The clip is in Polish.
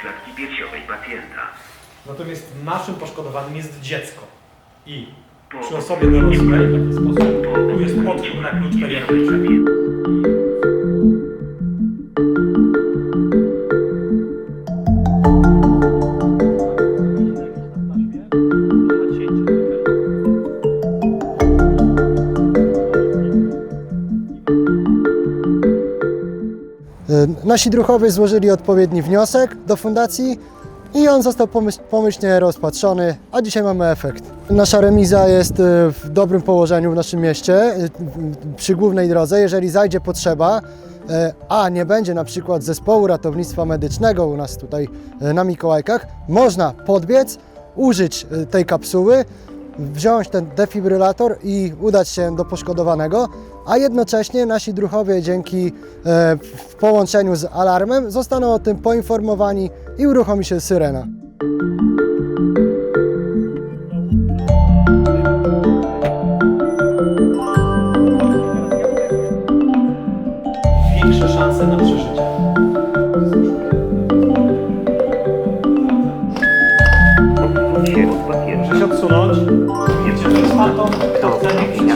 klatki piersiowej pacjenta. Natomiast naszym poszkodowanym jest dziecko. I przy osobie dorosłej w taki sposób tu jest odczyt na klucz periatryczny. Y, Nasi druhowie złożyli odpowiedni wniosek do fundacji i on został pomyś- pomyślnie rozpatrzony, a dzisiaj mamy efekt. Nasza remiza jest y, w dobrym położeniu w naszym mieście, y, przy głównej drodze. Jeżeli zajdzie potrzeba, y, a nie będzie na przykład zespołu ratownictwa medycznego u nas tutaj y, na Mikołajkach, można podbiec, użyć y, tej kapsuły, wziąć ten defibrylator i udać się do poszkodowanego, a jednocześnie nasi druhowie dzięki e, w połączeniu z alarmem zostaną o tym poinformowani i uruchomi się syrena. Większe szanse na przeżycie. Się od pacjenta. Muszę się odsunąć. Że jest fantom. Do Chcę, niech.